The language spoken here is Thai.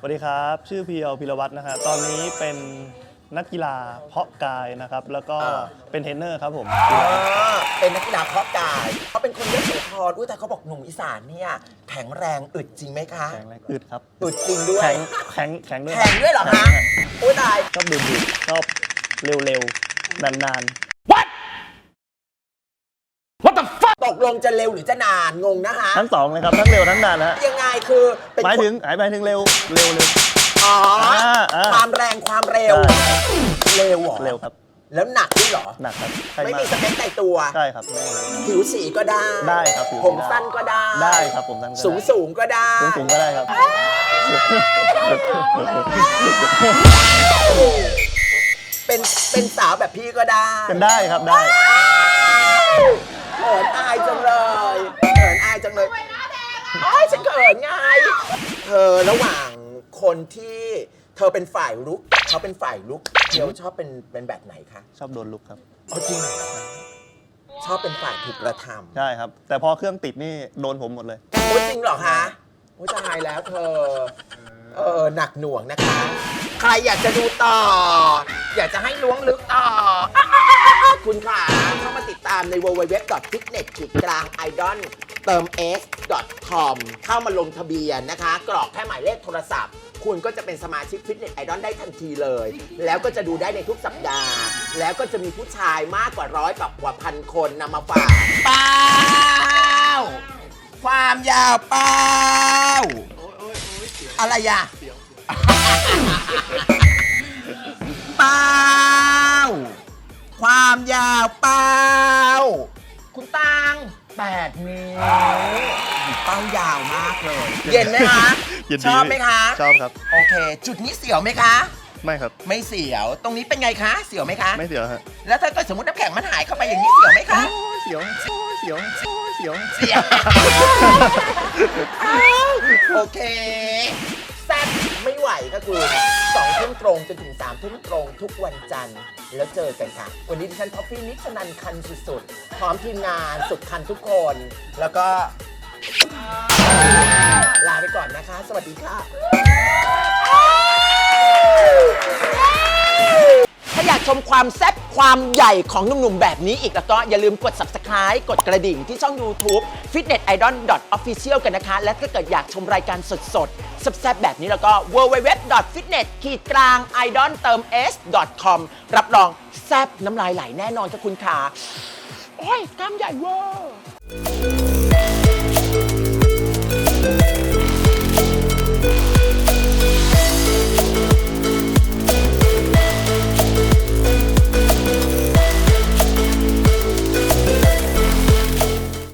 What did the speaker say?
สวัสดีครับ ชื่อพีเอพิรวัตรนะฮะตอนนี้เป็นนักกีฬาเพาะกายนะครับ แล้วก็อ่าเป็นเทรนเนอร์ครับผมอ่าเป็นนักกีฬาเพาะกายเขาเป็นคนยโสธรอุ้ยแต่เขาบอกหนุ่มอีสานเนี่ยแข็งแรงอึดจริงไหมคะ แข็งแรงอึดครับอึดจริงด้วย แข็งแข็งแข็งด้วยแข็งด้วยเหรอคะแข็งอุ้ยตาย ชอบดื่มดื่มชอบเร็วๆ นาน ตกลงจะเร็วหรือจะนานงงนะคะๆทั้งสองเลยครับทั้งเร็วทั้งนานนะฮะยังไงคือเป็นหมายคนถึงหมายถึงเร็วเร็วเร็วอ๋ออาอ่าความแรงความเร็วใช่เร็วเหรอเร็วครับแล้วหนักด้วยเหรอ หนักครับใช่ไม่มามีกสเปคในตัว ใช่ครับไม่ผิวสีก็ได้ ได้ครับผิวสีผมได้สั้นก็ได้ ได้ครับผมสั้นก็ได้ สูงสูงก็ได้ สูงสูงก็ได้ครับ เป็นเป็นสาวแบบพี่ก็ได้ เป็นได้ครับได้ จังเลยโอ้ยฉันเขินไง เธอระหว่างคนที่เธอเป็นฝ่ายรุกเขาเป็นฝ่ายลุกเดี๋ยวชอบเป็นเป็นแบบไหนคะชอบโดนลุกครับ เอาจริงเหรอชอบเป็นฝ่ายถูกกระทำใช่ครับ แต่พอเครื่องติดนี่โดนผมหมดเลยโอ้ยจริงเหรอคะโอ้ยตายแล้วเธอ เออหนักหน่วงนะคะ ใครอยากจะดูต่อ อยากจะให้ล้วงลึกต่อ คุณค่ะ เข้ามาติดตามใน w w w f i t n e s s กลาง i d o n เติม s com เข้ามาลงทะเบียนนะคะ กรอกแค่หมายเลขโทรศัพท์ คุณก็จะเป็นสมาชิก Fitness Idol ได้ทันทีเลย แล้วก็จะดูได้ในทุกสัปดาห์ แล้วก็จะมีผู้ชายมากกว่าร้อยกับกว่าพันคนนำมาฝากเป้าความยาวเป้าอะไรอะ 8นิ้วเป้ายาวมากเลย เย็นไหมคะชอบไหมคะ ชอบครับ โอเค จุดนี้เสียวไหมคะ ไม่ครับ ไม่เสียว ตรงนี้เป็นไงคะ เสียวไหมคะ ไม่เสียวฮะ แล้วถ้าเกิดสมมติน้ำแข็งมันหายเข้าไปอย่างนี้เสียวไหมคะ เสียว เสียว เสียว เสียว โอเคแซ่บไม่ไหวก็คือ ทุ่มตรงจนถึงสามทุ่มตรงทุกวันจันทร์ แล้วเจอกันค่ะ วันนี้ดิฉันท็อฟฟี่นิชนันคันสุดๆพร้อมทีมงานสุดคันทุกคน แล้วก็ลาไปก่อน ชมความแซ่บความใหญ่ของหนุ่มๆแบบนี้อีกแล้วก็อย่าลืมกด subscribe กดกระดิ่งที่ช่อง YouTube fitness idol official กันนะคะ และถ้าเกิดอยากชมรายการสดๆแซ่บๆแบบนี้แล้วก็ www fitness ขีดกลาง idol เติม s com รับรองแซ่บน้ำลายไหลแน่นอนค่ะคุณขาโอ้ยกล้ามใหญ่เวอร์